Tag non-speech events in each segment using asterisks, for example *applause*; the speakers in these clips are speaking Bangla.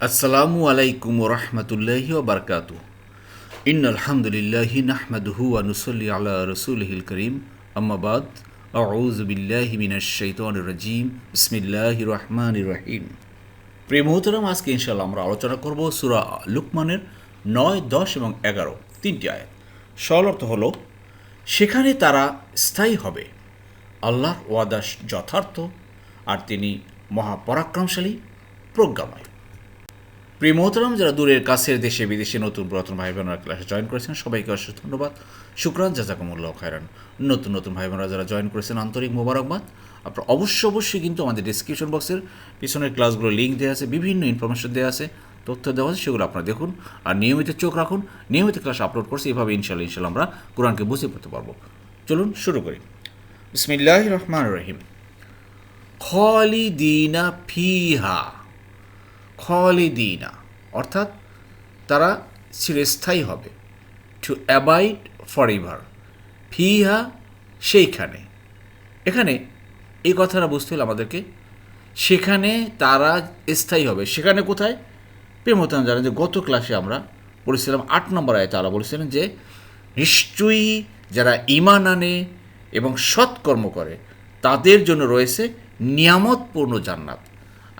আসসালামু আলাইকুম রহমতুল্লাহি বারকাত ইন আলহামদুলিল্লাহি নাহমাদুহু ওয়া নুসাল্লি আলা রাসূলিহিল করিম। আম্মাবাদ আউযু বিল্লাহি মিনাশ শাইতানির রাজিম। বিসমিল্লাহির রহমানির রহিম। প্রিয় মুহতরম, আজকে ইনশাআল্লাহ আমরা আলোচনা করব সুরা লুকমানের নয়, দশ এবং এগারো, তিনটি আয়াত। সরল অর্থ হলো, সেখানে তারা স্থায়ী হবে। আল্লাহর ওয়াদা যথার্থ আর তিনি মহাপরাক্রমশালী, প্রজ্ঞাময়। প্রিয় মোহতরম যারা দূরের কাছের দেশে বিদেশে নতুন পুরাতন ভাই বোনেরা ক্লাসে জয়েন করেছেন, সবাইকে অশেষ ধন্যবাদ। শুক্রান, জাজাকুমুল্লাহ খায়রান। নতুন নতুন ভাই বোনেরা যারা জয়েন করেছেন, আন্তরিক মোবারকবাদ। আপনার অবশ্যই অবশ্যই কিন্তু আমাদের ডিসক্রিপশন বক্সের পিছনের ক্লাসগুলো লিঙ্ক দেওয়া আছে, বিভিন্ন ইনফরমেশন দেওয়া আছে, তথ্য দেওয়া আছে, সেগুলো আপনারা দেখুন। আর নিয়মিত চোখ রাখুন, নিয়মিত ক্লাস আপলোড করছি, এভাবে ইনশাল্লাহ ইনশাল্লাহ আমরা কোরআনকে বুঝে পড়তে পারব। চলুন শুরু করি। বিসমিল্লাহ রহমান রহিম। খলিদিনা ফিহা। খলিদিনা, অর্থাৎ তারা চিরস্থায়ী হবে। টু অ্যাবাইড ফর এভার ফিহা সেইখানে। এখানে এই কথাটা বুঝতে হলে আমাদেরকে সেখানে তারা স্থায়ী হবে। সেখানে কোথায়? প্রেমতান জানেন যে গত ক্লাসে আমরা বলেছিলাম, আট নম্বর আয়তে আলা বলেছিলেন যে, নিশ্চয়ই যারা ইমান আনে এবং সৎকর্ম করে, তাদের জন্য রয়েছে নিয়ামতপূর্ণ জান্নাত।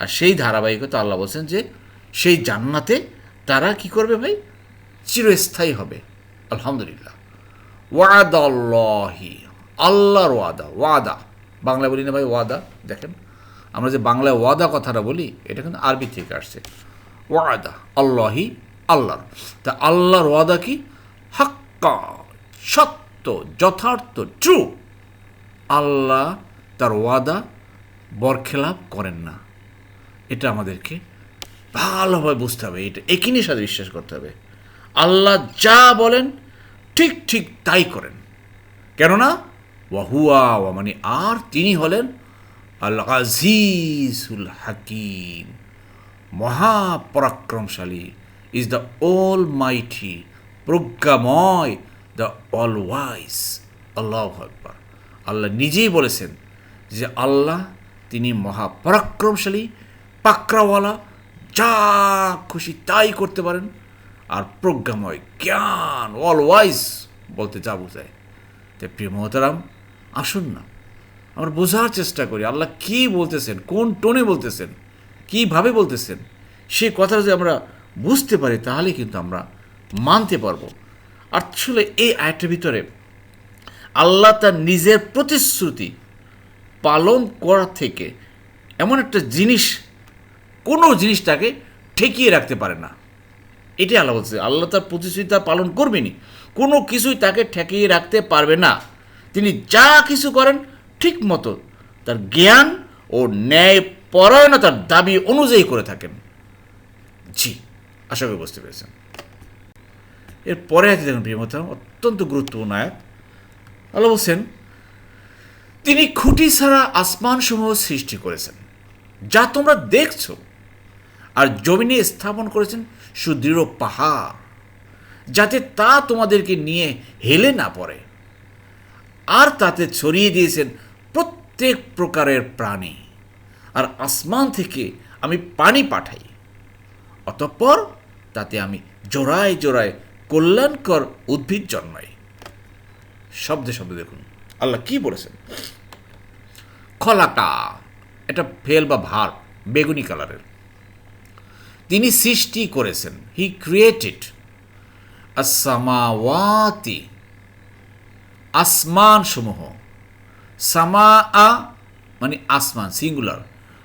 আর সেই ধারাবাহিকতা আল্লাহ বলছেন যে সেই জান্নাতে তারা কি করবে ভাই? চিরস্থায়ী হবে। আলহামদুলিল্লাহ। ওয়াদাল্লাহি। আল্লাহর ওয়াদা ওয়াদা। বাংলা বলি না ভাই ওয়াদা? দেখেন, আমরা যে বাংলায় ওয়াদা কথাটা বলি, এটা কিন্তু আরবি থেকে আসছে। ওয়াদা, আল্লাহি, আল্লাহর। তা আল্লাহর ওয়াদা কি? হাক্কা, সত্য, যথার্থ ট্রু আল্লাহ তার ওয়াদা বরখেলাপ করেন না। এটা আমাদেরকে ভালোভাবে বুঝতে হবে, এটা একিনের সাথে বিশ্বাস করতে হবে। আল্লাহ যা বলেন, ঠিক ঠিক তাই করেন। কেননা, ওয়াহুয়া ওয়া মানে আর তিনি হলেন আল আজিজুল হাকিম, মহাপরাক্রমশালী is the almighty প্রজ্ঞাময় the all wise Allah Allah নিজেই বলেছেন যে আল্লাহ তিনি মহাপরাক্রমশালী পাকড়াওয়ালা, যা খুশি তাই করতে পারেন। আর প্রজ্ঞাময় জ্ঞান অল ওয়াইজ বলতে যা বোঝায়। তাই প্রিয় মহতারাম, আসুন না। আমরা বোঝার চেষ্টা করি, আল্লাহ কি বলতেছেন, কোন টোনে বলতেছেন, কীভাবে বলতেছেন সেই কথাটা যদি আমরা বুঝতে পারি, তাহলে কিন্তু আমরা মানতে পারব। আসলে এই আয়টার ভিতরে আল্লাহ তার নিজের প্রতিশ্রুতি পালন করা থেকে এমন একটা জিনিস কোনো জিনিসটাকে ঠেকিয়ে রাখতে পারে না। এটাই আল্লাহ বলছে, আল্লাহ তার প্রতিশ্রুতি পালন করবেনি কোনো কিছুই তাকে ঠেকিয়ে রাখতে পারবে না। তিনি যা কিছু করেন ঠিক মতো তার জ্ঞান ও ন্যায় পরায়ণতার দাবি অনুযায়ী করে থাকেন। জি, আশা করি বুঝতে পেরেছেন। এর পরে আছে দেখুন প্রিয়মতা অত্যন্ত গুরুত্বপূর্ণ আয়াত। আল্লাহ বলছেন, তিনি খুঁটি ছাড়া আসমানসমূহ সৃষ্টি করেছেন। যা তোমরা দেখছ আর জমিনে স্থাপন করেছেন সুদৃঢ় পাহাড়, যাতে তা তোমাদেরকে নিয়ে হেলে না পড়ে। আর তাতে ছড়িয়ে দিয়েছেন প্রত্যেক প্রকারের প্রাণী। আর আসমান থেকে আমি পানি পাঠাই। অতঃপর তাতে আমি জোড়ায় জোড়ায় কল্যাণকর উদ্ভিদ জন্মাই। শব্দে শব্দে দেখুন। আল্লাহ কি বলেছেন? খলাকা, এটা ফেল বা ভার, বেগুনি কালারের। তিনি সৃষ্টি করেছেন। হি ক্রিয়েটেড আসামাওয়াতি আসমান সমূহ সামা আ মানে আসমান সিঙ্গুলার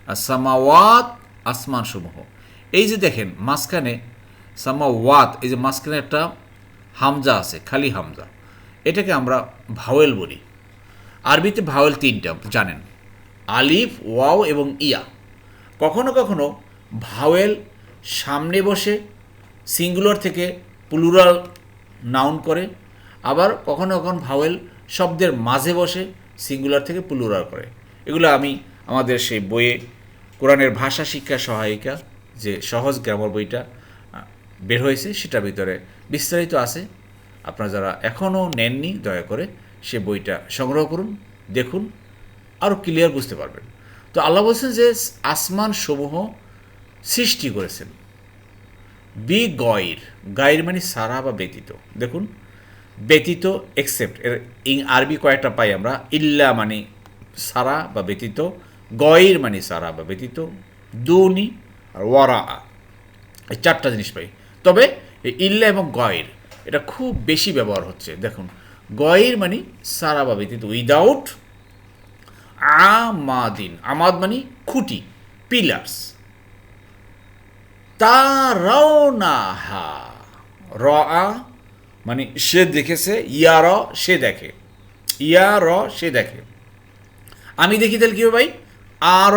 আর সামাওয়াত আসমান সমূহ এই যে দেখেন, মাঝখানে সামাওয়াত, এই যে মাঝখানে একটা হামজা আছে, খালি হামজা। এটাকে আমরা ভাওয়েল বলি। আরবিতে ভাওয়েল তিনটা, জানেন। আলিফ, ওয়াও এবং ইয়া। কখনো কখনো ভাওয়েল সামনে বসে সিঙ্গুলার থেকে প্লুরাল নাউন করে, আবার কখনো কখনো ভাওয়েল শব্দের মাঝে বসে সিঙ্গুলার থেকে প্লুরাল করে। এগুলো আমি আমাদের সেই বইয়ে, কোরআনের ভাষা শিক্ষা সহায়িকা যে সহজ গ্রামার বইটা বের হয়েছে সেটার ভিতরে বিস্তারিত আছে। আপনারা যারা এখনও নেননি, দয়া করে সে বইটা সংগ্রহ করুন, দেখুন আরও ক্লিয়ার বুঝতে পারবেন। তো আল্লাহ বলছেন যে আসমান সমূহ সৃষ্টি করেছেন। বি গয়ের, গায়ের মানে সারা বা ব্যতীত। দেখুন, ব্যতীত এক্সেপ্ট এর ইং আরবি কয়েকটা পাই আমরা, ইল্লা মানে সারা বা ব্যতীত, গয়ের মানে সারা বা ব্যতীত, দুনি আর ওয়ারা এই চারটা জিনিস পাই। তবে ইল্লা এবং গয়ের, এটা খুব বেশি ব্যবহার হচ্ছে। দেখুন, গয়ের মানে সারা বা ব্যতীত উইদাউট আমাদিন, আমাদ মানে খুঁটি পিলার্স তারাওনাহা। র আ মানে সে দেখেছে ইয়া র সে দেখে। ইয়া র সে দেখে। আমি দেখি তাহলে কী ভাই? আর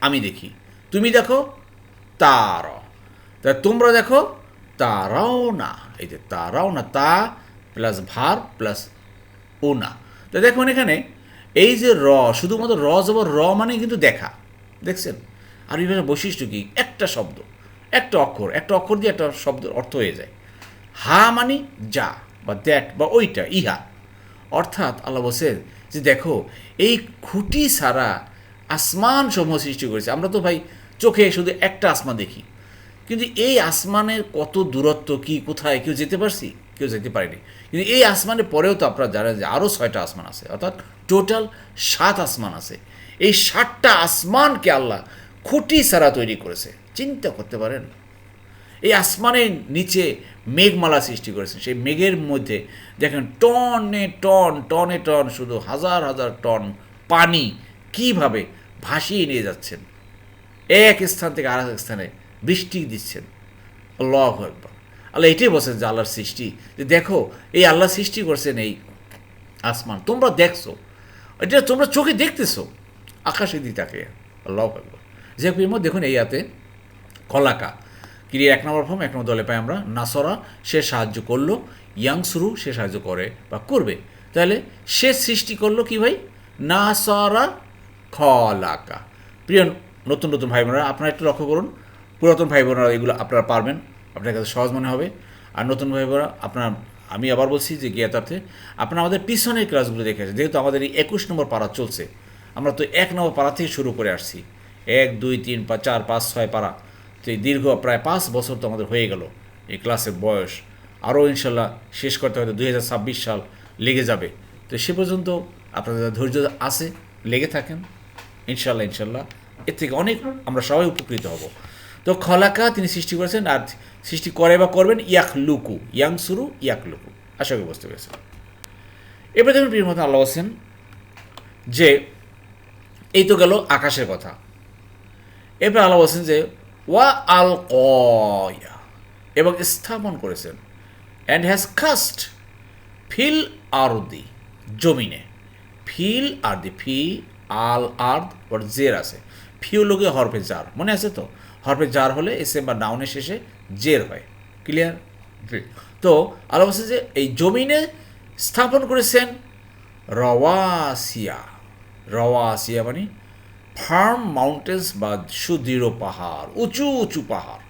আমি দেখি। তুমি দেখো, তার। তা তোমরা দেখো তারাও না এই যে তারাও না তা প্লাস ভার প্লাস ও না তা দেখুন এখানে, এই যে র, শুধুমাত্র র জবর র মানে কিন্তু দেখা। দেখছেন? আর বিভিন্ন বৈশিষ্ট্য কি? একটা শব্দ। একটা অক্ষর একটা অক্ষর দিয়ে একটা শব্দের অর্থ হয়ে যায়। হা মানে যা বা দ্যাট বা ওইটা, ইহা। অর্থাৎ আল্লাহ বলছেন যে দেখো, এই খুঁটি ছাড়া আসমান সমূহ সৃষ্টি করেছে। আমরা তো ভাই চোখে শুধু একটা আসমান দেখি। কিন্তু এই আসমানের কত দূরত্ব, কি, কোথায়, কেউ যেতে পারছি? কেউ যেতে পারেনি। কিন্তু এই আসমানের পরেও তো আপনারা জানেন যে আরও ছয়টা আসমান আছে। অর্থাৎ টোটাল সাত আসমান আছে। এই সাতটা আসমানকে আল্লাহ খুঁটি ছাড়া তৈরি করেছে। চিন্তা করতে পারেন। এই আসমানের নিচে মেঘমালা সৃষ্টি করেছেন। সেই মেঘের মধ্যে দেখেন টনে টন টনে টন, শুধু হাজার হাজার টন পানি কীভাবে ভাসিয়ে নিয়ে যাচ্ছেন। এক স্থান থেকে আর এক স্থানে বৃষ্টি দিচ্ছেন। আল্লাহ একবার আল্লাহ এটাই বলছেন যে আল্লাহর সৃষ্টি। যে দেখো, এই আল্লাহ সৃষ্টি করছেন এই আসমান। তোমরা দেখছ। এটা তোমরা চোখে দেখতেছো। আকাশে দিয়ে তাকে আল্লাহ একবার যে দেখুন এই হাতে কলাকা। ক্রিয়া এক নম্বর ফর্ম এক নম্বর দলে পাই আমরা। নাসরা, সে সাহায্য করল। ইয়াংসুরু, সে সাহায্য করে বা করবে। তাহলে সে সৃষ্টি করল কি ভাই? নাসরা, খলাকা। প্রিয় নতুন নতুন ভাই বোনেরা আপনারা একটু লক্ষ্য করুন। পুরাতন ভাই বোনেরা এগুলো আপনারা পারবেন। আপনার কাছে সহজ মনে হবে। আর নতুন ভাই বোনেরা আপনার, আমি আবার বলছি যে জ্ঞাতার্থে, আপনারা আমাদের পিছনের ক্লাসগুলো দেখে আছে যেহেতু আমাদের এই একুশ নম্বর পাড়া চলছে, আমরা তো এক নম্বর পাড়া থেকে শুরু করে আসছি। এক, দুই, তিন পাঁচ চার, পাঁচ, ছয় পাড়া। তো দীর্ঘ প্রায় পাঁচ বছর তো আমাদের হয়ে গেল। এই ক্লাসের বয়স। আরও ইনশাল্লাহ শেষ করতে হয়তো দুই হাজার ছাব্বিশ সাল লেগে যাবে। তো সে পর্যন্ত আপনাদের ধৈর্য আছে, লেগে থাকেন। ইনশাল্লাহ ইনশাল্লাহ। এর থেকে অনেক আমরা সবাই উপকৃত হব। তো খলাকা তিনি সৃষ্টি করেছেন আর সৃষ্টি করে বা করবেন ইয়াক লুকু ইয়াং সুরু ইয়াক লুকু আশা করি বুঝতে পেরেছেন। এবার দেখুন প্রিয় মতো, আল্লাহ হোসেন যে, এই তো গেল আকাশের কথা। এবার আল্লাহ বলছেন যে ওয়া আল কয়া, এবং স্থাপন করেছেন অ্যান্ড হ্যাজ কাস্ট ফিল আরদি, জমিনে। ফিল আর দি ফি আল আর্দ ওর জের আছে। ফিউ লোকে হরফে জার, মনে আছে তো? হরফে জার হলে এসে বা নাউনের শেষে জের হয়। ক্লিয়ার তো আল্লাহ বলছে যে এই জমিনে স্থাপন করেছেন রওয়াসিয়া। রওয়াসিয়া মানে ফার্ম মাউন্টেন্স বা সুদৃঢ় পাহাড়, উঁচু উঁচু পাহাড়।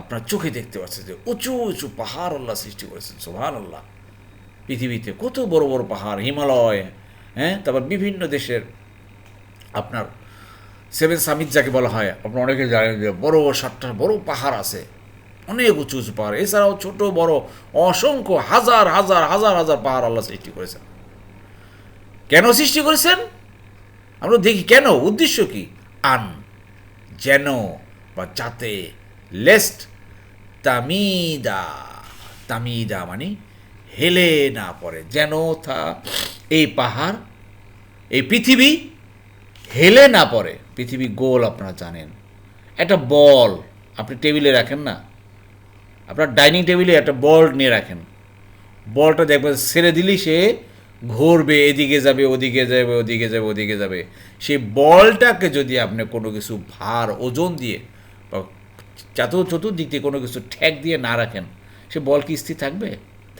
আপনার চোখে দেখতে পাচ্ছেন যে উঁচু উঁচু পাহাড় আল্লাহ সৃষ্টি করেছেন সোহান আল্লাহ পৃথিবীতে কত বড় বড় পাহাড়, হিমালয় হ্যাঁ? তারপর বিভিন্ন দেশের আপনার সেভেন সামিট যাকে বলা হয়, আপনার অনেকে জানেন যে বড় সাতটা বড় পাহাড় আছে। অনেক উঁচু উঁচু পাহাড়। এছাড়াও ছোট, বড়, অসংখ্য হাজার হাজার হাজার হাজার পাহাড় আল্লাহ সৃষ্টি করেছেন। কেন সৃষ্টি করেছেন? আমরা দেখি কেন? উদ্দেশ্য কি? আন, যেন, বা যাতে, লেস্ট, তামিদা তামিদা মানে হেলে না পড়ে, যেন তা এই পাহাড়, এই পৃথিবী হেলে না পড়ে। পৃথিবী গোল আপনারা জানেন। একটা বল, আপনি টেবিলে রাখেন না। আপনার ডাইনিং টেবিলে একটা বল নিয়ে রাখেন। বলটা দেখবেন ছেড়ে দিলেই সে ঘুরবে এদিকে যাবে, ওদিকে যাবে ওদিকে যাবে ওদিকে যাবে। সেই বলটাকে যদি আপনি কোনো কিছু ভার, ওজন দিয়ে বা চাতু চতুর্দিক দিয়ে কোনো কিছু ঠ্যাক দিয়ে না রাখেন, সে বল কি স্থির থাকবে?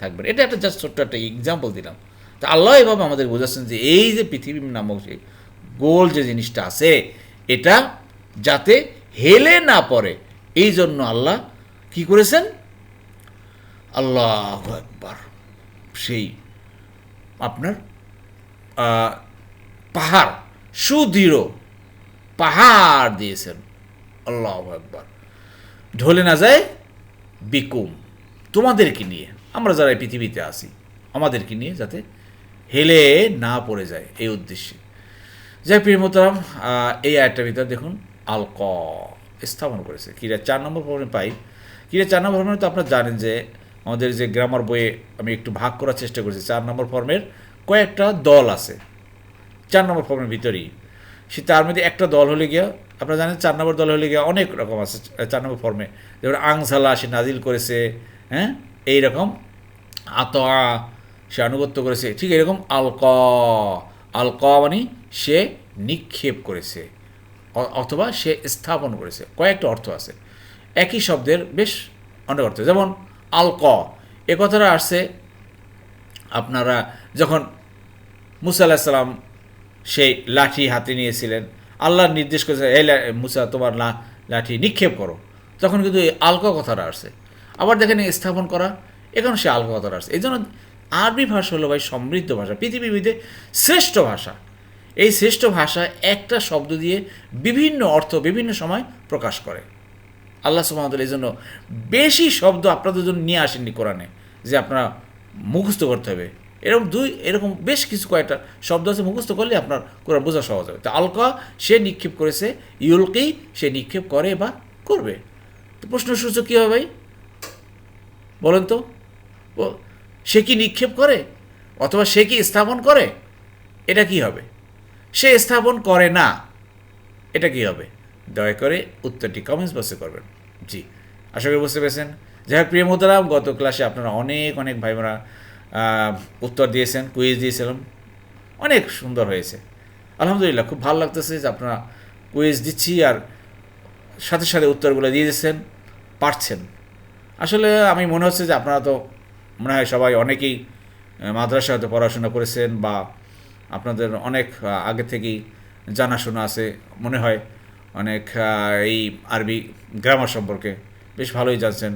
থাকবে এটা একটা জাস্ট ছোট্ট একটা এক্সাম্পল দিলাম। তা আল্লাহ এভাবে আমাদের বোঝাচ্ছেন যে এই যে পৃথিবী নামক যে গোল যে জিনিসটা আছে, এটা যাতে হেলে না পড়ে, এই জন্য আল্লাহ কি করেছেন? আল্লাহ একবার সেই আপনার পাহাড়, সুদৃঢ় পাহাড় দিয়েছেন। আল্লাহ একবার ঢলে না যায় বিকুম। তোমাদেরকে নিয়ে, আমরা যারা এই পৃথিবীতে আসি আমাদেরকে নিয়ে যাতে হেলে না পড়ে যায় এই উদ্দেশ্যে। যাই প্রিয় মোতারাম এই আয়টার ভিতরে দেখুন, আলক, স্থাপন করেছে। কিরা চার নম্বর ফর্মে পাই। কিরা চার নম্বর ফর্মে তো আপনারা জানেন যে আমাদের যে গ্রামার বইয়ে আমি একটু ভাগ করার চেষ্টা করেছি, চার নম্বর ফর্মের কয়েকটা দল আছে। চার নম্বর ফর্মের ভিতরেই। সে তার মধ্যে একটা দল হলে গিয়া, আপনারা জানেন চার নম্বর দল হলে গিয়া অনেক রকম আছে, চার নম্বর ফর্মে। যেমন আংসালা সে নাজিল করেছে হ্যাঁ? এইরকম আতয়া সে আনুগত্য করেছে। ঠিক এরকম আলক আলক মানে সে নিক্ষেপ করেছে অথবা সে স্থাপন করেছে। কয়েকটা অর্থ আছে। একই শব্দের বেশ অনেক অর্থ যেমন আলক। এ কথাটা আসছে আপনারা যখন মুসা আলাহিসাল্লাম সেই লাঠি হাতে নিয়েছিলেন আল্লাহর নির্দেশ করেছে এই মুসা, তোমার লাঠি নিক্ষেপ করো। তখন কিন্তু এই আলক কথাটা আসছে। আবার দেখেন স্থাপন করা এখন সে আলক কথাটা আসছে। এই জন্য আরবি ভাষা হলো ভাই সমৃদ্ধ ভাষা মধ্যে শ্রেষ্ঠ ভাষা। এই শ্রেষ্ঠ ভাষা একটা শব্দ দিয়ে বিভিন্ন অর্থ বিভিন্ন সময় প্রকাশ করে। আল্লাহ সুবাহতাল এই জন্য বেশি শব্দ আপনাদের জন্য নিয়ে আসেননি কোরআনে, যে আপনারা মুখস্থ করতে হবে। এরকম দুই, এরকম বেশ কিছু কয়েকটা শব্দ আছে মুখস্থ করলে আপনার কোরআন বোঝা সহজ হবে তো আলকা, সে নিক্ষেপ করেছে ইউলকেই সে নিক্ষেপ করে বা করবে। তো প্রশ্ন সূচক কী হবে ভাই? বলেন তো। সে কি নিক্ষেপ করে, অথবা সে কি স্থাপন করে? এটা কি হবে? সে স্থাপন করে না, এটা কি হবে? দয়া করে উত্তরটি কমেন্টস বক্সে করবেন। জি আশা করি বুঝতে পেরেছেন। যাই হোক প্রিয় মোতারাম গত ক্লাসে আপনারা অনেক অনেক ভাই আহ, উত্তর দিয়েছেন কুইজ দিয়েছিলাম। অনেক সুন্দর হয়েছে। আলহামদুলিল্লাহ খুব ভালো লাগতেছে যে আপনারা কুইজ দিচ্ছি আর সাথে সাথে উত্তরগুলো দিয়ে দিচ্ছেন পারছেন। আসলে আমি মনে হচ্ছে যে আপনারা তো মনে হয় সবাই অনেকেই আহ, হয়তো পড়াশোনা করেছেন বা আপনাদের অনেক আগে থেকেই জানাশোনা আছে মনে হয়। অনেক এই আরবি গ্রামার সম্পর্কে বেশ ভালোই জানছেন।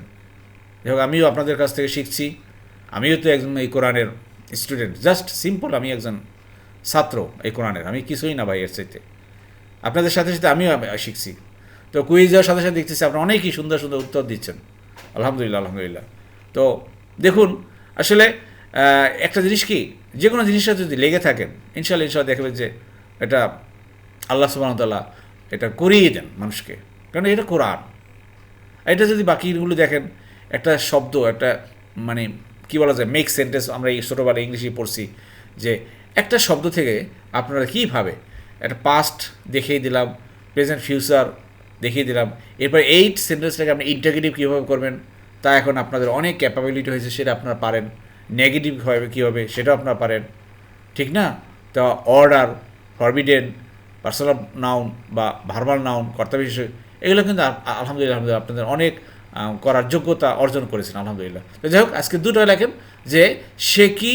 যাই হোক আমিও আপনাদের কাছ থেকে শিখছি। আমিও তো একজন এই কোরআনের স্টুডেন্ট জাস্ট সিম্পল আমি একজন ছাত্র এই কোরআনের। আমি কিছুই না ভাই এর চাইতে। আপনাদের সাথে সাথে আমিও আম- শিখছি। তো কুইজ যাওয়ার সাথে সাথে দেখতেছি আপনারা অনেকই সুন্দর সুন্দর উত্তর দিচ্ছেন। আলহামদুলিল্লাহ আলহামদুলিল্লাহ। তো দেখুন, আসলে একটা জিনিস কি? যে কোনো জিনিসটা যদি লেগে থাকেন ইনশাল্লাহ ইনশাল্লাহ দেখবেন যে এটা আল্লাহ সুবাহতাল্লাহ এটা করিয়ে দেন মানুষকে। কারণ এটা কোরআন। এটা যদি বাকিগুলো দেখেন, একটা শব্দ, একটা মানে কি বলা যায় মেক সেন্টেন্স আমরা এই ছোটোবেলা ইংলিশে পড়ছি যে একটা শব্দ থেকে আপনারা কীভাবে একটা পাস্ট দেখিয়ে দিলাম প্রেজেন্ট ফিউচার দেখিয়ে দিলাম। এরপর এইট সেন্টেন্সটাকে আপনি ইন্টাগ্রেটিভ কীভাবে করবেন, তা এখন আপনাদের অনেক ক্যাপাবিলিটি হয়েছে, সেটা আপনারা পারেন। নেগেটিভ হবে কীভাবে, সেটাও আপনারা পারেন। ঠিক না? তো অর্ডার ফরবিডেন পার্সোনাল নাউন বা ভার্বাল নাউন কর্তা বিশেষ এগুলো কিন্তু আলহামদুলিল্লাহ আলহামদুলিল্লাহ, আপনাদের অনেক করার যোগ্যতা অর্জন করেছেন, আলহামদুলিল্লাহ। তো যাই হোক, আজকে দুটো লেখেন যে, সে কি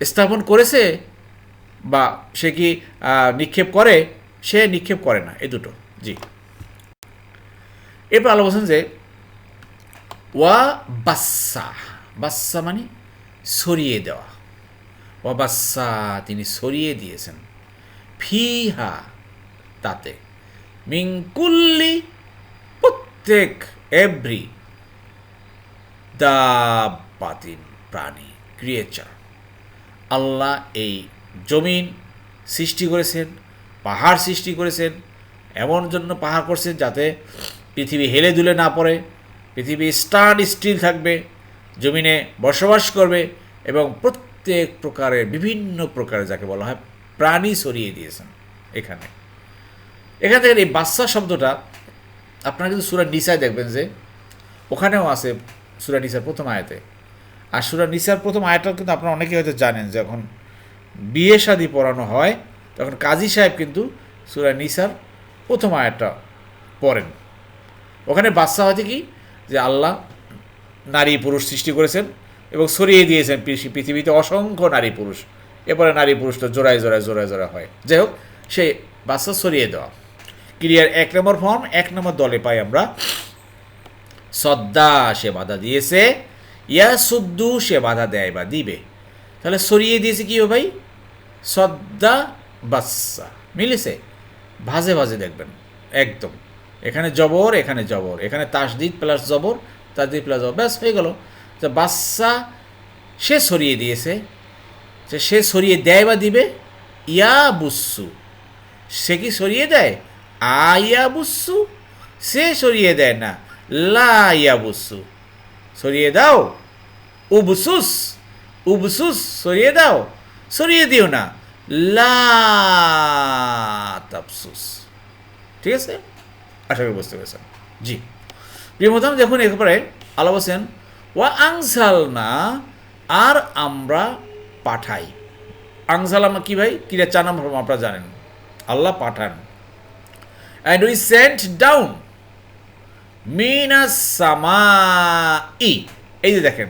স্থাপন করেছে বা সে কি নিক্ষেপ করে? সে নিক্ষেপ করে না, এই দুটো, জি। এরপর আলো বলছেন যে, ওয়া বাচ্চা বাচ্চা মানে সরিয়ে দেওয়া। ওয়া বাচ্চা তিনি সরিয়ে দিয়েছেন। ফিহা তাতে। মিঙ্কুল্লি প্রত্যেক এভরি দাবাতিন প্রাণী ক্রিয়েচার আল্লাহ এই জমিন সৃষ্টি করেছেন, পাহাড় সৃষ্টি করেছেন, এমন জন্য পাহাড় করছেন যাতে পৃথিবী হেলে দুলে না পড়ে, পৃথিবী স্টার্ট স্টিল থাকবে, জমিনে বসবাস করবে এবং প্রত্যেক প্রকারের বিভিন্ন প্রকারের যাকে বলা হয় প্রাণী সরিয়ে দিয়েছেন এখানে। এখান থেকে এই বাচ্চা শব্দটা আপনারা কিন্তু সুরা নিসায় দেখবেন যে ওখানেও আছে সুরা নিসার প্রথম আয়াতে। আর সুরা নিসার প্রথম আয়াতটা কিন্তু আপনারা অনেকে হয়তো জানেন যখন বিয়ে শাদি পড়ানো হয়, তখন কাজী সাহেব কিন্তু সুরা নিসার প্রথম আয়াতটা পড়েন। ওখানে বাচ্চা হয়তো কি? যে আল্লাহ নারী পুরুষ সৃষ্টি করেছেন এবং সরিয়ে দিয়েছেন পৃথিবীতে অসংখ্য নারী পুরুষ। এরপরে নারী পুরুষ তো জোড়ায় জোড়ায় জোড়ায় জোড়া হয়। যাই হোক সেই বাচ্চা সরিয়ে দেওয়া। ক্রিয়ার এক নম্বর ফর্ম, এক নম্বর দলে পাই আমরা। সদ্দা সে বাধা দিয়েছে, ইয়া সুদ্দু সে বাধা দেয় বা দিবে। তাহলে সরিয়ে দিয়েছে কি ভাই? সদ্দা বাচ্চা মিলেছে? ভাজে ভাজে দেখবেন, একদম। এখানে জবর এখানে জবর। এখানে তাসদিদ প্লাস জবর, তাসদিদ প্লাস জবর, ব্যাস, হয়ে গেল। যে বাচ্চা সে সরিয়ে দিয়েছে যে সে সরিয়ে দেয় বা দিবে? ইয়া বুসু। সে কি সরিয়ে দেয়? আয়া বুসু সে সরিয়ে দেয় না। লা ইয়া বুসু সরিয়ে দাও। উবসুস উবসুস, সরিয়ে দাও। সরিয়ে দিও না। লা ঠিক আছে? আশা করি বুঝতে পেরেছেন। জি। প্রিয় মোতাম দেখুন এরপরে আল্লাহ বলছেন ওয়া আংসাল না আর আমরা পাঠাই। আংসাল আমরা কী ভাই? কিরা চার নম্বর আপনারা জানেন। আল্লাহ পাঠান। অ্যান্ড উই সেন্ট ডাউন মিনাস সামা ই এই যে দেখেন,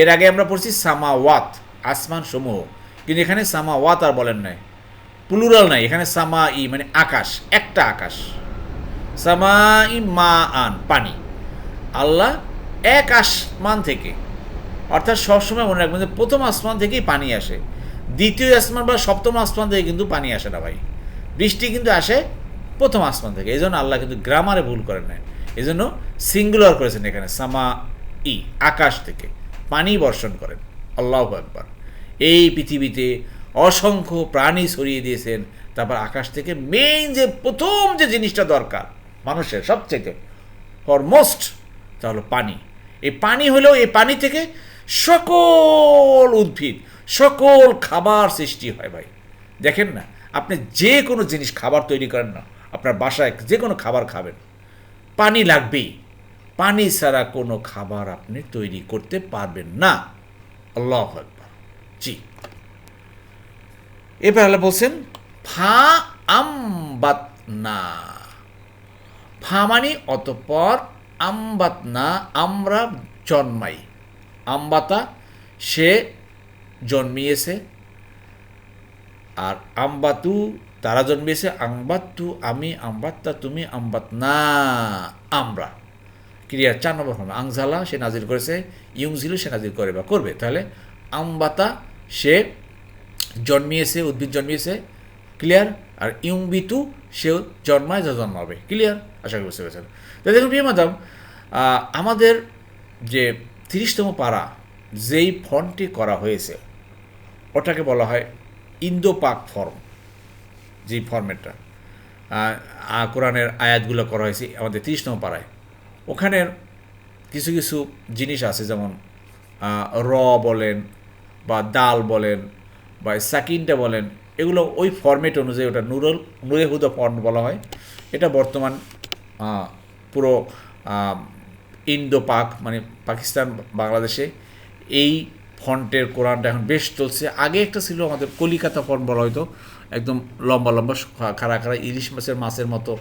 এর আগে আমরা পড়ছি সামাওয়াত আসমান সমূহ কিন্তু এখানে সামাওয়াত আর বলেন নাই। প্লুরাল নাই, এখানে সামা ই মানে আকাশ, একটা আকাশ। সামা ই মা আন পানি। আল্লাহ এক আসমান থেকে, অর্থাৎ সবসময় মনে রাখবেন যে প্রথম আসমান থেকেই পানি আসে। দ্বিতীয় আসমান বা সপ্তম আসমান থেকে কিন্তু পানি আসে না ভাই। বৃষ্টি কিন্তু আসে প্রথম আসমান থেকে। এই জন্য আল্লাহ কিন্তু গ্রামারে ভুল করেন না এই জন্য সিঙ্গুলার করেছেন এখানে সামা ই আকাশ থেকে। পানি বর্ষণ করেন। আল্লাহ একবার এই পৃথিবীতে অসংখ্য প্রাণী ছড়িয়ে দিয়েছেন, তারপর আকাশ থেকে মেইন যে প্রথম যে জিনিসটা দরকার, মানুষের সবচেয়ে ফরমোস্ট তা হলো পানি। এই পানি হলেও এই পানি থেকে সকল উদ্ভিদ, সকল খাবার সৃষ্টি হয় ভাই। দেখেন না, আপনি যে কোনো জিনিস খাবার তৈরি করেন না। আপনার বাসায় যে কোনো খাবার খাবেন। পানি লাগবেই। পানি ছাড়া কোনো খাবার আপনি তৈরি করতে পারবেন না। আল্লাহ একবার জি। এবার আল্লাহ বলছেন, ফা আমবাত না ফা মানে অতপর আমবাত না আমরা জন্মাই। আমবাতা সে জন্মিয়েছে। আর আম্বাতু তারা জন্মিয়েছে, আম্বাত্তু আমি, আম্বাত্তা তুমি আম্বাত না আমরা। ক্রিয়ার চার নম্বর হবে আংজালা সে নাজির করেছে, ইউংজিলু সে নাজির করে বা করবে। তাহলে আম্বাতা সে জন্মিয়েছে, উদ্ভিদ জন্মিয়েছে, ক্লিয়ার? আর ইউংবিতু সে জন্মায় যা জন্মাবে। ক্লিয়ার? আশা করি বুঝতে পেরেছেন। তো দেখুন, প্রিয় মাদাম আমাদের যে তিরিশতম পাড়া, যেই ফর্মটি করা হয়েছে, ওটাকে বলা হয় ইন্দো পাক ফর্ম। যেই ফর্মেটটা কোরআনের আয়াতগুলো করা হয়েছে আমাদের তিরিশতম পাড়ায়। ওখানের কিছু কিছু জিনিস আছে, যেমন র বলেন বা দাল বলেন বা সাকিনটা বলেন, এগুলো ওই ফর্মেট অনুযায়ী ওটা নুরল নুরেহুদা ফর্ম বলা হয়। এটা বর্তমান পুরো ইন্দো পাক মানে পাকিস্তান, বাংলাদেশে এই ফন্টের কোরআনটা এখন বেশ চলছে। আগে একটা ছিল আমাদের কলিকাতা ফন্ট বলা হয়তো একদম লম্বা লম্বা খাড়া খাড়া ইলিশ মাছের মাছের মতো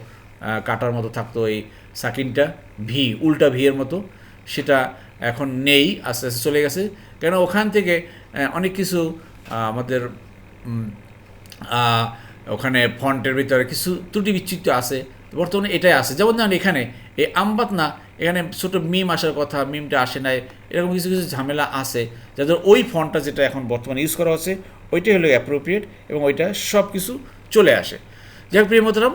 কাটার মতো থাকতো এই সাকিনটা। ভি, উল্টা ভি এর মতো। সেটা এখন নেই, আস্তে আস্তে চলে গেছে। কেন ওখান থেকে অনেক কিছু আমাদের ওখানে ফন্টের ভিতরে কিছু ত্রুটি বিচ্ছিন্ন আছে। বর্তমানে এটাই আছে। যেমন ধরেন এখানে, এই আমবাত না, এখানে ছোটো মিম আসার কথা, মিমটা আসে নাই, এরকম কিছু কিছু ঝামেলা আছে। যাদের ওই ফন্টটা যেটা এখন বর্তমানে ইউজ করা হচ্ছে ওইটাই হলো অ্যাপ্রোপ্রিয়েট এবং ওইটা সব কিছু চলে আসে। যাই প্রিয় মতরাম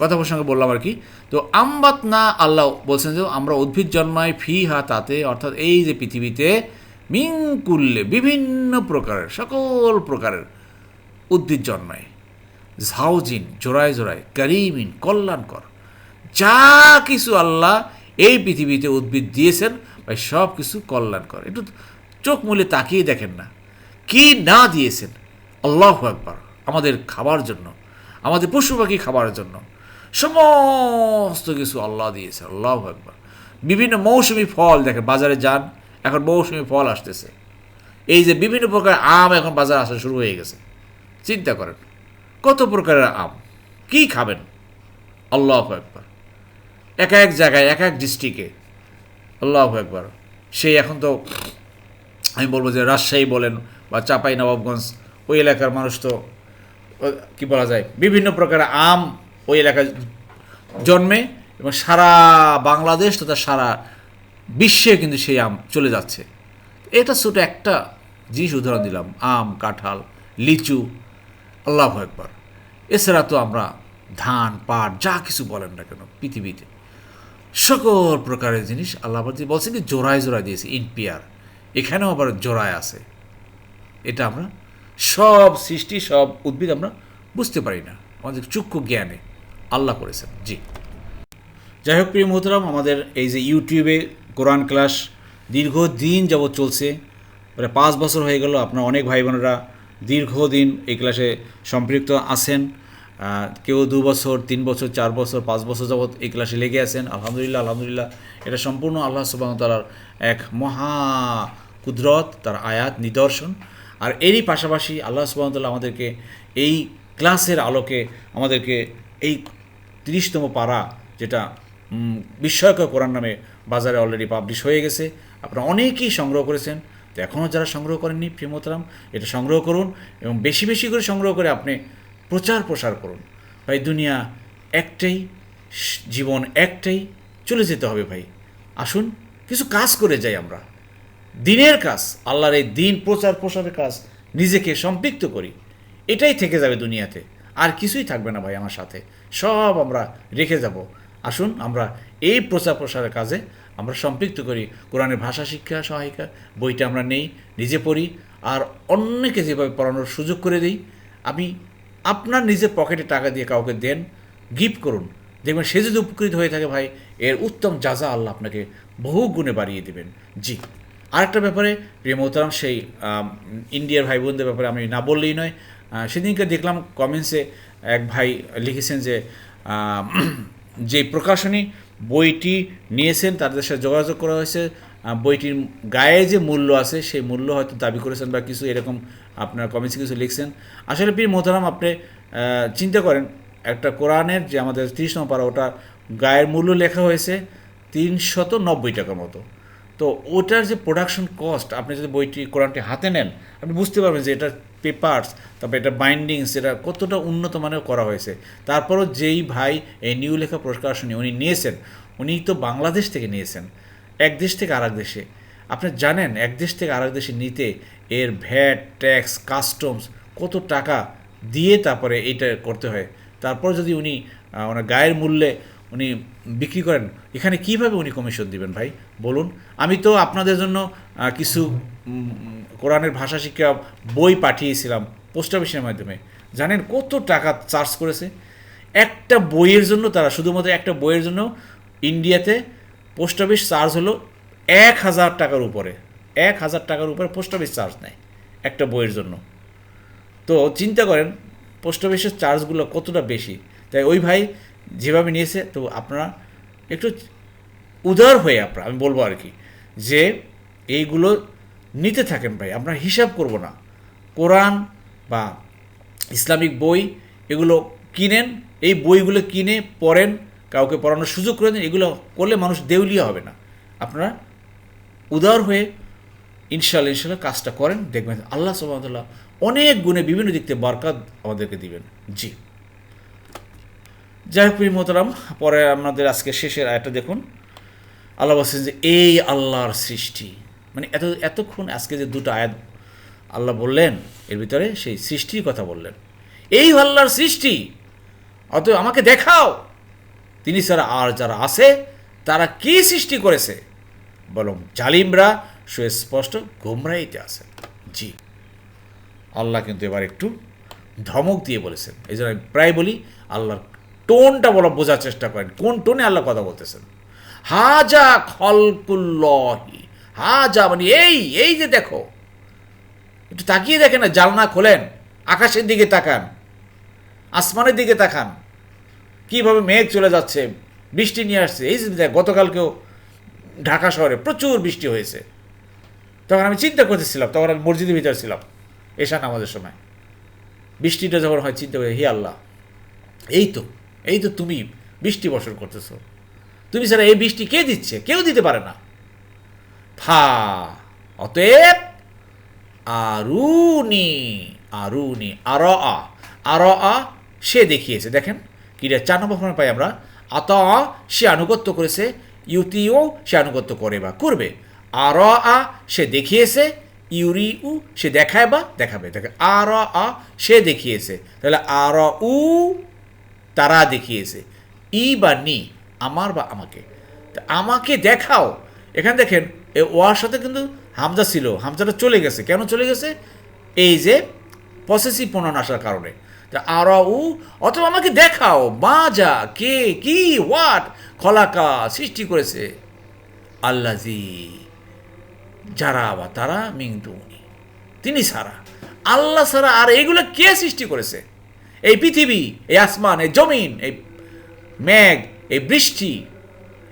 কথা প্রসঙ্গে বললাম আর কি। তো আমবাত না আল্লাহ বলছেন যে, আমরা উদ্ভিদ জন্মাই ফি হা তাতে, অর্থাৎ এই যে পৃথিবীতে মিং কুল্লে বিভিন্ন প্রকারের, সকল প্রকারের উদ্ভিদ জন্মায়। ঝাউজিন, জোড়ায় জোড়ায় করিমিন কল্যাণকর। যা কিছু আল্লাহ এই পৃথিবীতে উদ্ভিদ দিয়েছেন, ভাই সব কিছু কল্যাণকর। একটু চোখ মুলে তাকিয়ে দেখেন না। কি না দিয়েছেন? আল্লাহ একবার আমাদের খাবার জন্য, আমাদের পশু পাখি খাবার জন্য সমস্ত কিছু আল্লাহ দিয়েছে আল্লাহ একবার বিভিন্ন মৌসুমি ফল, দেখেন বাজারে যান, এখন মৌসুমি ফল আসতেছে। এই যে বিভিন্ন প্রকার আম এখন বাজারে আসা শুরু হয়ে গেছে। চিন্তা করেন, কত প্রকারের আম? কি খাবেন? আল্লাহ একবার এক এক জায়গায়, এক এক ডিস্ট্রিক্টে আল্লাহ একবার সেই এখন তো, আমি বলব যে রাজশাহী বলেন বা চাপাই নবাবগঞ্জ, ওই এলাকার মানুষ তো কী বলা যায়, বিভিন্ন প্রকারের আম ওই এলাকায় জন্মে এবং সারা বাংলাদেশ তথা সারা বিশ্বে কিন্তু সেই আম চলে যাচ্ছে। এটা ছোটো একটা জিনিস উদাহরণ দিলাম, আম, কাঁঠাল, লিচু, আল্লাহ একবার এছাড়া তো আমরা ধান, পাট, যা কিছু বলেন না কেন, পৃথিবীতে। সকল প্রকারের জিনিস আল্লাহ বলছেন কি, জোড়ায় জোড়ায় দিয়েছে, ইনপিয়ার। এখানেও আবার জোড়ায় আছে। এটা আমরা সব সৃষ্টি, সব উদ্ভিদ আমরা বুঝতে পারি না। আমাদের চক্ষু জ্ঞানে আল্লাহ করেছেন, জি। যাই হোক, প্রিয় মোহতরাম, আমাদের এই যে ইউটিউবে কোরআন ক্লাস দীর্ঘদিন যাবৎ চলছে, প্রায় পাঁচ বছর হয়ে গেল, আপনার অনেক ভাই বোনেরা দীর্ঘদিন এই ক্লাসে সম্পৃক্ত আছেন। কেউ দু বছর, তিন বছর, চার বছর, পাঁচ বছর যাবৎ এই ক্লাসে লেগে আছেন। আলহামদুলিল্লাহ আলহামদুলিল্লাহ, এটা সম্পূর্ণ আল্লাহ সুবাহতালার এক মহা কুদরত, তার আয়াত, নিদর্শন। আর এরই পাশাপাশি আল্লাহ সুবাহতাল্লাহ আমাদেরকে এই ক্লাসের আলোকে আমাদেরকে এই তিরিশতম পারা যেটা বিস্ময়কর কোরআন নামে বাজারে অলরেডি পাবলিশ হয়ে গেছে। আপনারা অনেকেই সংগ্রহ করেছেন। তো এখনও যারা সংগ্রহ করেননি প্রিয়মতরাম এটা সংগ্রহ করুন এবং বেশি বেশি করে সংগ্রহ করে আপনি প্রচার প্রসার করুন। ভাই, দুনিয়া একটাই, জীবন একটাই, চলে যেতে হবে ভাই। আসুন, কিছু কাজ করে যাই আমরা। দিনের কাজ, আল্লাহর এই দিন প্রচার প্রসারের কাজ নিজেকে সম্পৃক্ত করি। এটাই থেকে যাবে দুনিয়াতে। আর কিছুই থাকবে না ভাই আমার সাথে। সব আমরা রেখে যাব। আসুন আমরা এই প্রচার প্রসারের কাজে আমরা সম্পৃক্ত করি। কোরআনের ভাষা শিক্ষা, সহায়িকা, বইটা আমরা নেই, নিজে পড়ি। আর অন্যকে যেভাবে পড়ানোর সুযোগ করে দিই আমি আপনার নিজের পকেটে টাকা দিয়ে কাউকে দেন, গিফট করুন। দেখবেন সে যদি উপকৃত হয়ে থাকে ভাই, এর উত্তম যাজা আল্লাহ আপনাকে বহু গুণে বাড়িয়ে দেবেন। জি। আরেকটা ব্যাপারে প্রিয় মোহতারাম, সেই ইন্ডিয়ার ভাই বোনদের ব্যাপারে আমি না বললেই নয়। সেদিনকে দেখলাম কমেন্টসে এক ভাই লিখেছেন যে *clears throat* যে প্রকাশনী বইটি নিয়েছেন, তাদের সাথে যোগাযোগ করা হয়েছে বইটির গায়ে যে মূল্য আছে, সেই মূল্য হয়তো দাবি করেছেন বা কিছু এরকম আপনার কমেন্টসে কিছু লিখছেন। আসলে পীর মোহতারাম, আপনি চিন্তা করেন, একটা কোরআনের যে আমাদের ত্রিশ নম্বর ওটা গায়ের মূল্য লেখা হয়েছে তিনশত নব্বই টাকার মতো। তো ওটার যে প্রোডাকশন কস্ট আপনি যদি বইটি কোরআনটি হাতে নেন, আপনি বুঝতে পারবেন যে এটার পেপার্স তারপরে এটা বাইন্ডিংস এটা কতটা উন্নত মানের করা হয়েছে। তারপরও যেই ভাই এই নিউ লেখা প্রকাশনী উনি নিয়েছেন। উনি তো বাংলাদেশ থেকে নিয়েছেন, এক দেশ থেকে আরেক দেশে। আপনি জানেন, এক দেশ থেকে আরেক দেশে নিতে এর ভ্যাট, ট্যাক্স কাস্টমস কত টাকা দিয়ে তারপরে এইটা করতে হয়। তারপর যদি উনি ওনার গায়ের মূল্যে উনি বিক্রি করেন। এখানে কীভাবে উনি কমিশন দিবেন ভাই? বলুন। আমি তো আপনাদের জন্য কিছু কোরআনের ভাষা শিক্ষা বই পাঠিয়েছিলাম পোস্ট অফিসের মাধ্যমে। জানেন কত টাকা চার্জ করেছে? একটা বইয়ের জন্য তারা, শুধুমাত্র একটা বইয়ের জন্য ইন্ডিয়াতে পোস্ট অফিস চার্জ হলো এক হাজার টাকার উপরে। এক হাজার টাকার উপরে পোস্ট অফিস চার্জ নেয় একটা বইয়ের জন্য। তো চিন্তা করেন, পোস্ট অফিসের চার্জগুলো কতটা বেশি? তাই ওই ভাই যেভাবে নিয়েছে, তো আপনারা একটু উদার হয়ে আপনারা, আমি বলব আর কি, যে এইগুলো নিতে থাকেন ভাই, আপনারা হিসাব করব না। কোরআন বা ইসলামিক বই এগুলো কিনেন, এই বইগুলো কিনে পড়েন, কাউকে পড়ানোর সুযোগ করে দেন, এগুলো করলে মানুষ দেউলিয়া হবে না। আপনারা উদার হয়ে ইনশাল্লাহ ইনশাল্লাহ কাজটা করেন, দেখবেন আল্লাহ সুবাহতাল্লাহ অনেক গুণে বিভিন্ন দিক থেকে বরকাত আমাদেরকে দিবেন। জি। যাই হোক মোহতারাম। পরে আমাদের আজকে শেষের আয়টা দেখুন। আল্লাহ বলছেন যে, এই আল্লাহর সৃষ্টি। মানে এত, এতক্ষণ আজকে যে দুটো আয়াত আল্লাহ বললেন, এর ভিতরে সেই সৃষ্টির কথা বললেন। এই আল্লাহর সৃষ্টি! অত আমাকে দেখাও। তিনি ছাড়া আর যারা আছে, তারা কি সৃষ্টি করেছে? বরং জালিমরা সুস্পষ্ট গোমরাইতে আছে জি। আল্লাহ কিন্তু এবার একটু ধমক দিয়ে বলেছেন। এই জন্য আমি প্রায় বলি, আল্লাহর টোনটা বলা, বোঝার চেষ্টা করেন। কোন টোনে আল্লাহ কথা বলতেছেন? হাজা খলকুল্লহি। হাজা মানে এই এই যে দেখো। একটু তাকিয়ে দেখেন না, জালনা খোলেন, আকাশের দিকে তাকান, আসমানের দিকে তাকান। কীভাবে মেঘ চলে যাচ্ছে, বৃষ্টি নিয়ে আসছে। এই যে গতকালকেও ঢাকা শহরে প্রচুর বৃষ্টি হয়েছে। তখন আমি চিন্তা করতেছিলাম, তখন আমি মসজিদের ভিতরে ছিলাম এশা নামাজের সময়। বৃষ্টিটা যখন হয়, চিন্তা করে, হে আল্লাহ, এই তো। এই তো তুমি বৃষ্টি বর্ষণ করতেছো। তুমি ছাড়া এই বৃষ্টি কে দিচ্ছে? কেউ দিতে পারে না। ফা অতএব আরুনি আরুনি আর আ আর আ সে দেখিয়েছে। দেখেন কিরা চার নম্বর পাই আমরা, আত সে আনুগত্য করেছে, ইউতিও সে আনুগত্য করে বা করবে। আর আ সে দেখিয়েছে ইউরি উ সে দেখায় বা দেখাবে। দেখে আর আ সে দেখিয়েছে। তাহলে আর উ তারা দেখিয়েছে। ই বা নি, আমার বা আমাকে। আমাকে দেখাও। এখানে দেখেন, এ ওয়ার সাথে কিন্তু হামজা ছিল, হামজাটা চলে গেছে। কেন চলে গেছে? এই যে পসেসিভ প্রণয়ন আসার কারণে। তা আর উ অথবা আমাকে দেখাও, মা যা, কে, কি হোয়াট খলাকা সৃষ্টি করেছে। আল্লাজি যারা বা তারা মিংদুনি তিনি সারা। আল্লাহ সারা, আর এগুলো কে সৃষ্টি করেছে? এই পৃথিবী, এই আসমান, এই জমিন, এই মেঘ, এই বৃষ্টি,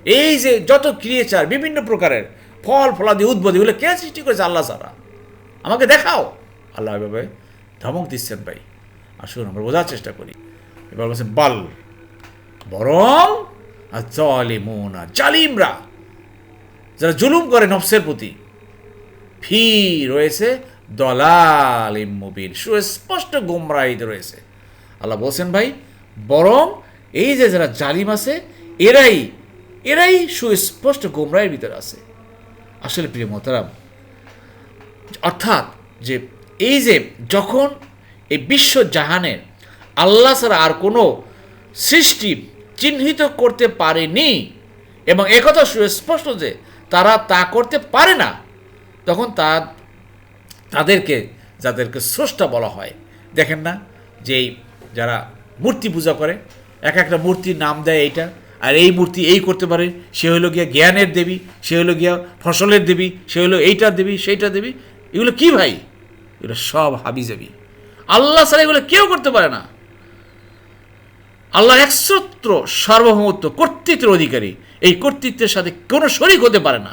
এই যে যত ক্রিয়েচার বিভিন্ন প্রকারের ফল, ফলাদি, উদ্ভিদ, এগুলো কে সৃষ্টি করেছে আল্লাহ সারা আমাকে দেখাও। আল্লাহ এভাবে ধমক দিচ্ছেন ভাই। আসুন, আমরা বোঝার চেষ্টা করি। এবার বলছেন, বাল। বরং আর জালিমুনা জালিমরা, যারা জুলুম করে নফসের প্রতি ফি রয়েছে দলাল মুবিন। সুস্পষ্ট গোমরাহিতে রয়েছে। আল্লাহ বলছেন, ভাই, বরং এই যে যারা জালিম আছে, এরাই এরাই সুস্পষ্ট গোমরাহের ভিতরে আছে। আসলে প্রিয় মোতারাম অর্থাৎ যে এই যে যখন এই বিশ্ব জাহানের আল্লাহ ছাড়া আর কোনো সৃষ্টি চিহ্নিত করতে পারেনি এবং একথা সুস্পষ্ট যে তারা তা করতে পারে না, তখন তা, তাদেরকে, যাদেরকে স্রষ্টা বলা হয়। দেখেন না যে যারা মূর্তি পূজা করে, এক একটা মূর্তির নাম দেয় এইটা, আর এই মূর্তি এই করতে পারে, সে হলো গিয়া জ্ঞানের দেবী, সে হলো গিয়া ফসলের দেবী, সে হলো এইটার দেবী সেইটা দেবী। এগুলো কি ভাই? এগুলো সব হাবিজাবি। আল্লাহ ছাড়া এগুলো কেউ করতে পারে না। আল্লাহ একসত্র সার্বভৌমত্ব, কর্তৃত্বের অধিকারী। এই কর্তৃত্বের সাথে কোনো শরিক হতে পারে না।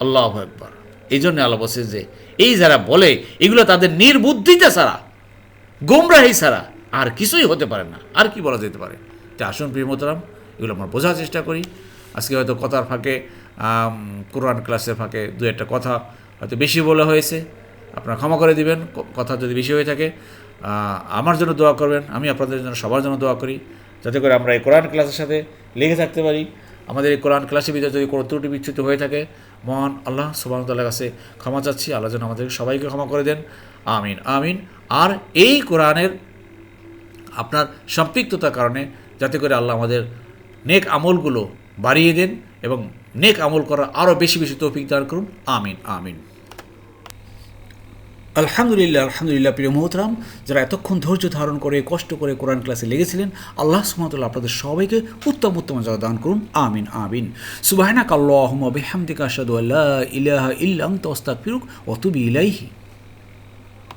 আল্লাহ একবার এই জন্য আল্লাহ বলছে যে, এই যারা বলে, এগুলো তাদের নির্বুদ্ধিতা ছাড়া, গোমরাহি ছাড়া আর কিছুই হতে পারে না। আর কি বলা যেতে পারে? তা আসুন প্রিয় এগুলো আমরা বোঝার চেষ্টা করি। আজকে হয়তো কথার ফাঁকে কোরআন ক্লাসের ফাঁকে দু একটা কথা হয়তো বেশি বলা হয়েছে। আপনারা ক্ষমা করে দিবেন কথা যদি বেশি হয়ে থাকে। আমার জন্য দোয়া করবেন, আমি আপনাদের জন্য সবার জন্য দোয়া করি। যাতে করে আমরা এই কোরআন ক্লাসের সাথে লেগে থাকতে পারি। আমাদের এই কোরআন ক্লাসের ভিতরে যদি কোনো ত্রুটি বিচ্যুতি হয়ে থাকে, মহান আল্লাহ সুবাহতাল্লাহ কাছে ক্ষমা চাচ্ছি। আল্লাহ যেন আমাদের সবাইকে ক্ষমা করে দেন। আমিন আমিন। আর এই কোরআনের আপনার সম্পৃক্ততার কারণে যাতে করে আল্লাহ আমাদের নেক আমলগুলো বাড়িয়ে দেন এবং নেক আমল করার আরও বেশি বেশি তৌফিক দান করুন। আমিন আমিন। আলহামদুলিল্লাহ আলহামদুলিল্লাহ, প্রিয় মোহতরাম, যারা এতক্ষণ ধৈর্য ধারণ করে, কষ্ট করে কোরআন ক্লাসে লেগেছিলেন, আল্লাহ সুমতুল্লাহ আপনাদের সবাইকে উত্তম উত্তম যা দান করুন। আমিন আমিন। সুবাহনা কাল্লাহম বেহামদিকা আসাদু আল্লাহ ইলাহা ইল্লাং তস্তাক ফিরুক অতুবি ইলাইহি।